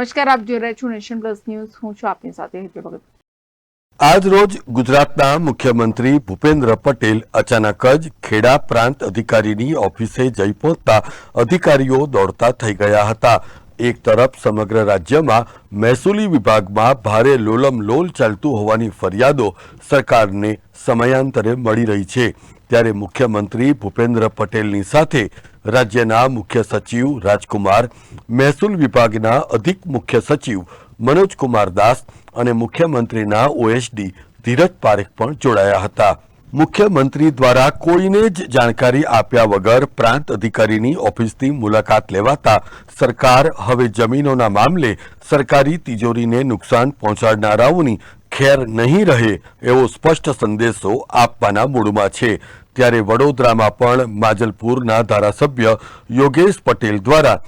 નમસ્કાર, આપ જોઈ રહ્યા છો નેશન પ્લસ ન્યૂઝ. હું છું આપની સાથે હેતલ ભગત. આજ રોજ ગુજરાતના મુખ્યમંત્રી ભૂપેન્દ્ર પટેલ અચાનક જ ખેડા પ્રાંત અધિકારીની ઓફિસે જઈ પહોંચતા અધિકારીઓ દોડતા થઈ ગયા હતા. એક તરફ સમગ્ર રાજ્યમાં મહેસૂલી વિભાગમાં ભારે લોલમ લોલ ચાલતું હોવાની ફરિયાદો સરકારને સમયાંતરે મળી રહી છે. ત્યારે મુખ્યમંત્રી ભૂપેન્દ્ર પટેલની સાથે રાજ્યના મુખ્ય સચિવ રાજકુમાર, મહેસૂલ વિભાગના અધિક મુખ્ય સચિવ મનોજકુમાર દાસ અને મુખ્યમંત્રીના ઓએસડી ધીરજ પારેખ પણ જોડાયા હતા. મુખ્યમંત્રી દ્વારા કોઈને જ જાણકારી આપ્યા વગર પ્રાંત અધિકારીની ઓફિસની મુલાકાત લેવાતા સરકાર હવે જમીનોના મામલે સરકારી તિજોરીને નુકસાન પહોંચાડનારાઓની ખેર નહીં રહે એવો સ્પષ્ટ સંદેશો આપવાના મૂડમાં છે. ત્યારે વડોદરામાં પણ માજલપુરના ધારાસભ્ય યોગેશ પટેલ દ્વારા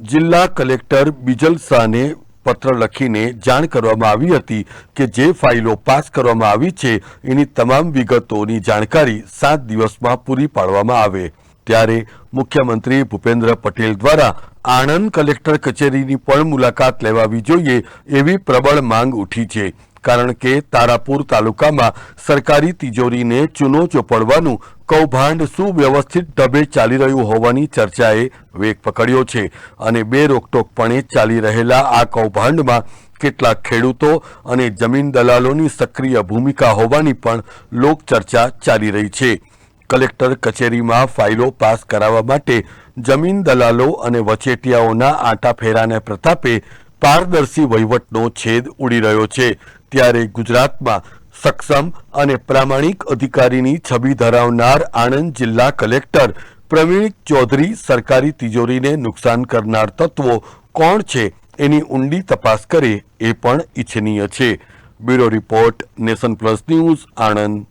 જિલ્લા કલેક્ટર બિજલ શાહને પત્ર લખીને જાણ કરવામાં આવી હતી કે જે ફાઇલો પાસ કરવામાં આવી છે, એની તમામ વિગતોની જાણકારી સાત દિવસમાં પૂરી પાડવામાં આવે. ત્યારે મુખ્યમંત્રી ભૂપેન્દ્ર પટેલ દ્વારા આણંદ કલેક્ટર કચેરીની પણ મુલાકાત લેવાવી જોઈએ એવી પ્રબળ માંગ ઉઠી છે. કારણ કે તારાપુર તાલુકામાં સરકારી તિજોરીને ચૂનો ચોપડવાનું કૌભાંડ સુવ્યવસ્થિત ઢબે ચાલી રહ્યું હોવાની ચર્ચાએ વેગ પકડ્યો છે અને બે રોકટોકપણે ચાલી રહેલા આ કૌભાંડમાં કેટલાક ખેડૂતો અને જમીન દલાલોની સક્રિય ભૂમિકા હોવાની પણ લોકચર્ચા ચાલી રહી છે. કલેક્ટર કચેરીમાં ફાઇલો પાસ કરાવવા માટે જમીન દલાલો અને વચેટિયાઓના આંટાફેરાને પ્રતાપે પારદર્શી વહીવટનો છેદ ઉડી રહ્યો છે. ત્યારે ગુજરાતમાં સક્ષમ અને પ્રામાણિક અધિકારીની છબી ધરાવનાર આણંદ જિલ્લા કલેક્ટર પ્રવીણ ચૌધરી સરકારી તિજોરીને નુકસાન કરનાર તત્વો કોણ છે એની ઊંડી તપાસ કરે એ પણ ઇચ્છનીય છે. Bureau report, nation plus news, Anand.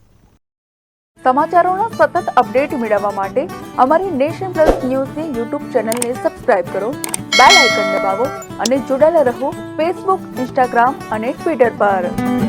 સમાચારોના સતત અપડેટ મેળવવા માટે અમારી નેશન પ્લસ ન્યૂઝની યુટ્યુબ ચેનલને સબસ્ક્રાઇબ કરો, બેલ આઇકન દબાવો અને જોડાયેલા રહો ફેસબુક, ઇન્સ્ટાગ્રામ અને ટ્વિટર પર.